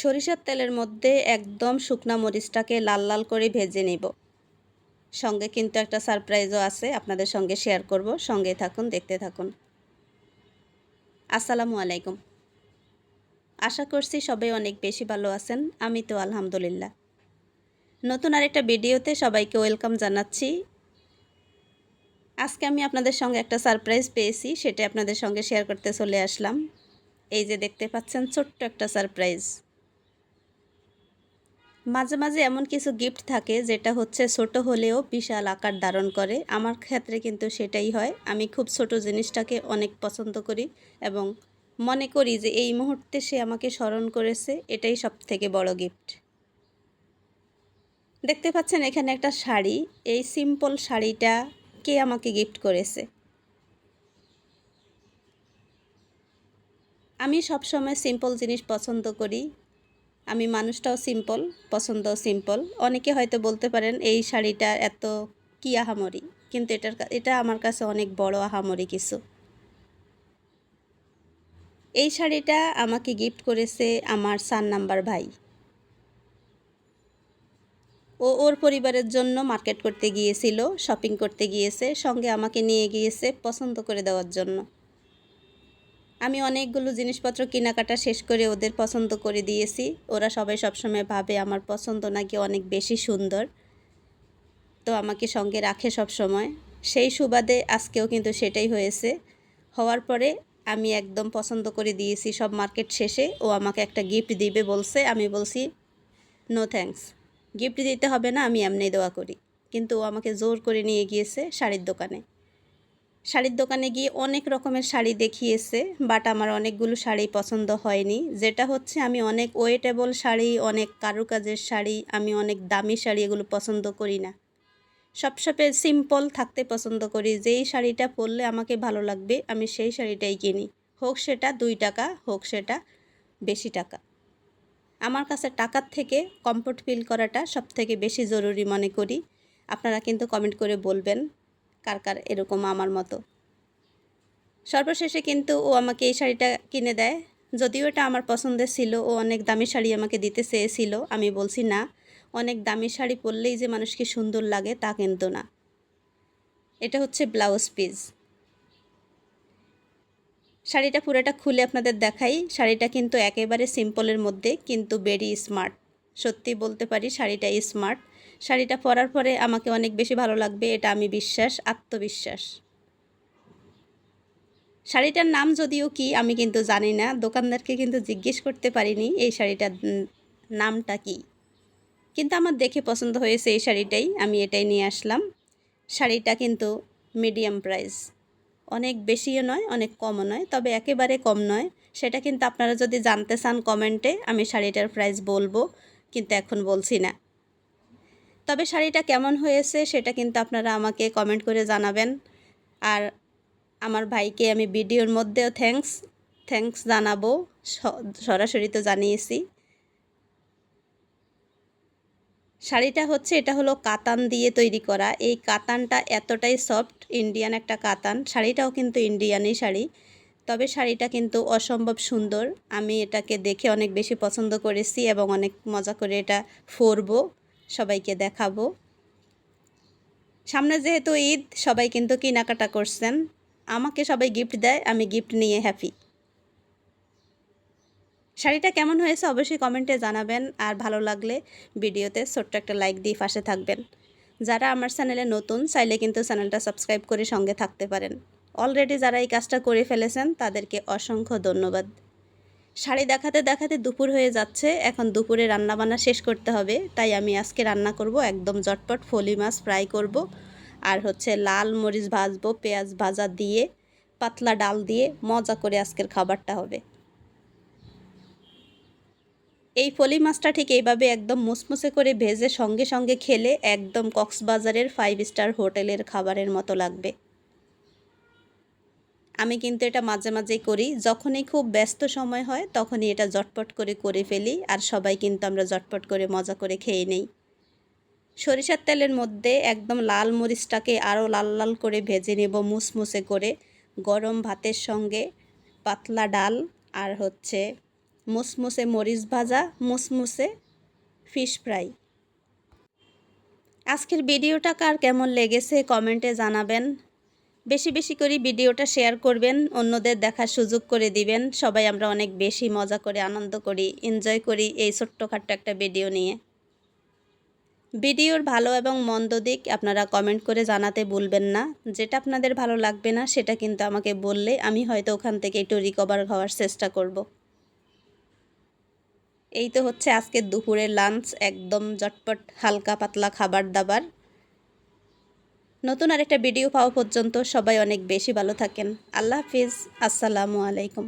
সরিষার তেলের মধ্যে একদম শুকনা মরিচটাকে লাল লাল করে ভেজে নিব। সঙ্গে কিন্তু একটা সারপ্রাইজও আছে, আপনাদের সঙ্গে শেয়ার করব। সঙ্গে থাকুন, দেখতে থাকুন। আসসালামু আলাইকুম। আশা করছি সবাই অনেক বেশি ভালো আছেন, আমি তো আলহামদুলিল্লাহ। নতুন আরেকটা ভিডিওতে সবাইকে ওয়েলকাম জানাচ্ছি। আজকে আমি আপনাদের সঙ্গে একটা সারপ্রাইজ পেয়েছি, সেটা আপনাদের সঙ্গে শেয়ার করতে চলে আসলাম। এই যে দেখতে পাচ্ছেন, ছোট্ট একটা সারপ্রাইজ। মাঝে মাঝে এমন কিছু গিফট থাকে যেটা হচ্ছে ছোট হলেও বিশাল আকার ধারণ করে। আমার ক্ষেত্রে কিন্তু সেটাই হয়। আমি খুব ছোট জিনিসটাকে অনেক পছন্দ করি এবং মনে করি যে এই মুহূর্তে সে আমাকে স্মরণ করেছে, এটাই সব থেকে বড় গিফট দেখতে পাচ্ছেন এখানে একটা শাড়ি। এই সিম্পল শাড়িটা কে আমাকে গিফট করেছে? আমি সবসময় সিম্পল জিনিস পছন্দ করি। আমি মানুষটাও সিম্পল পছন্দও সিম্পল অনেকে হয়তো বলতে পারেন, এই শাড়িটা এত কি আহামরি? কিন্তু এটার এটা আমার কাছে অনেক বড় আহামরি কিছু। এই শাড়িটা আমাকে গিফট করেছে আমার সান নাম্বার ভাই। ও ওর পরিবারের জন্য মার্কেট করতে গিয়েছিল শপিং করতে গিয়েছে, সঙ্গে আমাকে নিয়ে গিয়েছে পছন্দ করে দেওয়ার জন্য। আমি অনেকগুলো জিনিসপত্র কেনাকাটা শেষ করে ওদের পছন্দ করে দিয়েছি। ওরা সবাই সবসময় ভাবে আমার পছন্দ নাকি অনেক বেশি সুন্দর। তো আমাকে সঙ্গে রাখে সব সময় সেই সুবাদে আজকেও কিন্তু সেটাই হয়েছে। হওয়ার পরে আমি একদম পছন্দ করে দিয়েছি সব মার্কেট শেষে। ও আমাকে একটা গিফট দিবে বলছে। আমি বলছি নো থ্যাঙ্কস গিফট দিতে হবে না, আমি এমনি দোয়া করি। কিন্তু ও আমাকে জোর করে নিয়ে গিয়েছে শাড়ির দোকানে। শাড়ির দোকানে গিয়ে অনেক রকমের শাড়ি দেখিয়েছে বাট আমার অনেকগুলো শাড়ি পছন্দ হয়নি। যেটা হচ্ছে আমি অনেক ওয়েটেবল শাড়ি, অনেক কারুকাজের শাড়ি, আমি অনেক দামি শাড়ি এগুলো পছন্দ করি না। সবসময় সিম্পল থাকতে পছন্দ করি, যেই শাড়িটা পরলে আমাকে ভালো লাগবে, আমি সেই শাড়িটাই কিনি। হোক সেটা দুই টাকা, হোক সেটা বেশি টাকা। আমার কাছে টাকার থেকে কমফোর্ট ফিল করাটা সব থেকে বেশি জরুরি মনে করি। আপনারা কিন্তু কমেন্ট করে বলবেন। কার কার এরকম আমার মতো। সর্বশেষে কিন্তু ও আমাকে এই শাড়িটা কিনে দেয়। যদিও এটা আমার পছন্দের ছিল, ও অনেক দামি শাড়ি আমাকে দিতে চেয়েছিল, আমি বলছি না। অনেক দামি শাড়ি পরলেই যে মানুষকে সুন্দর লাগে তা কিন্তু না। এটা হচ্ছে ব্লাউজ পিস। শাড়িটা পুরোটা খুলে আপনাদের দেখাই। শাড়িটা কিন্তু একেবারে সিম্পলের মধ্যে, কিন্তু বেরি স্মার্ট সত্যি বলতে পারি, শাড়িটা স্মার্ট শাড়িটা পরার পরে আমাকে অনেক বেশি ভালো লাগবে, এটা আমি বিশ্বাস, আত্মবিশ্বাস। শাড়িটার নাম যদিও কি, আমি কিন্তু জানি না, দোকানদারকে কিন্তু জিজ্ঞেস করতে পারিনি এই শাড়িটার নামটা কি। কিন্তু আমার দেখে পছন্দ হয়েছে এই শাড়িটাই, আমি এটাই নিয়ে আসলাম। শাড়িটা কিন্তু মিডিয়াম প্রাইস অনেক বেশিও নয়, অনেক কমও নয়, তবে একেবারে কম নয়। সেটা কিন্তু আপনারা যদি জানতে চান কমেন্টে আমি শাড়িটার প্রাইস বলব, কিন্তু এখন বলছি না। তবে শাড়িটা কেমন হয়েছে সেটা কিন্তু আপনারা আমাকে কমেন্ট করে জানাবেন। আর আমার ভাইকে আমি ভিডিওর মধ্যেও থ্যাংকস থ্যাংকস জানাব। সরাসরি তো জানিয়েছি। শাড়িটা হচ্ছে, এটা হলো কাতান দিয়ে তৈরি করা। এই কাতানটা এতটাই সফট ইন্ডিয়ান একটা কাতান। শাড়িটাও কিন্তু ইন্ডিয়ানই শাড়ি। তবে শাড়িটা কিন্তু অসম্ভব সুন্দর। আমি এটাকে দেখে অনেক বেশি পছন্দ করেছি এবং অনেক মজা করে এটা ফরবো। সবাইকে দেখাবো। সামনে যেহেতু ঈদ, সবাই কিন্তু কেনাকাটা করছেন। আমাকে সবাই গিফট দেয়, আমি গিফট নিয়ে হ্যাপি শাড়িটা কেমন হয়েছে অবশ্যই কমেন্টে জানাবেন, আর ভালো লাগলে ভিডিওতে ছোট্ট একটা লাইক দিয়ে পাশে থাকবেন। যারা আমার চ্যানেলে নতুন, চাইলে কিন্তু চ্যানেলটা সাবস্ক্রাইব করে সঙ্গে থাকতে পারেন। অলরেডি যারা এই কাজটা করে ফেলেছেন, তাদেরকে অসংখ্য ধন্যবাদ। শাড়ি দেখাতে দেখাতে দুপুর হয়ে যাচ্ছে। এখন দুপুরে রান্নাবান্না শেষ করতে হবে। তাই আমি আজকে রান্না করব একদম জটপট ফলি মাছ ফ্রাই করব। আর হচ্ছে লাল মরিচ ভাজবো, পেঁয়াজ ভাজা দিয়ে, পাতলা ডাল দিয়ে, মজা করে আজকের খাবারটা হবে। এই ফলি মাছটা ঠিক এইভাবে একদম মুসমুসে করে ভেজে সঙ্গে সঙ্গে খেলে একদম কক্সবাজারের ফাইভ স্টার হোটেলের খাবারের মতো লাগবে। আমি কিন্তু এটা মাঝে মাঝেই করি। যখনই খুব ব্যস্ত সময় হয়, তখনই এটা জটপট করে করে ফেলি আর সবাই কিন্তু আমরা জটপট করে মজা করে খেয়ে নেই। সরিষার তেলের মধ্যে একদম লাল মরিচটাকে আরও লাল লাল করে ভেজে নেব মুসমুসে করে। গরম ভাতের সঙ্গে পাতলা ডাল আর হচ্ছে মুসমুসে মরিচ ভাজা, মুসমুসে ফিশ ফ্রাই। আজকের ভিডিওটা কার কেমন লেগেছে কমেন্টে জানাবেন। বেশি বেশি করে ভিডিওটা শেয়ার করবেন, অন্যদের দেখার সুযোগ করে দিবেন। সবাই আমরা অনেক বেশি মজা করে, আনন্দ করি এনজয় করি এই ছোট্টখাট্ট একটা ভিডিও নিয়ে। ভিডিওর ভালো এবং মন্দ দিক আপনারা কমেন্ট করে জানাতে ভুলবেন না। যেটা আপনাদের ভালো লাগবে না, সেটা কিন্তু আমাকে বললে আমি হয়তো ওখান থেকে একটু রিকভার হওয়ার চেষ্টা করব। এই তো হচ্ছে আজকের দুপুরের লাঞ্চ একদম জটপট হালকা পাতলা খাবার দাবার। নতুন আরেকটা ভিডিও পাওয়া পর্যন্ত সবাই অনেক বেশি ভালো থাকেন। আল্লাহ হাফিজ। আসসালামু আলাইকুম।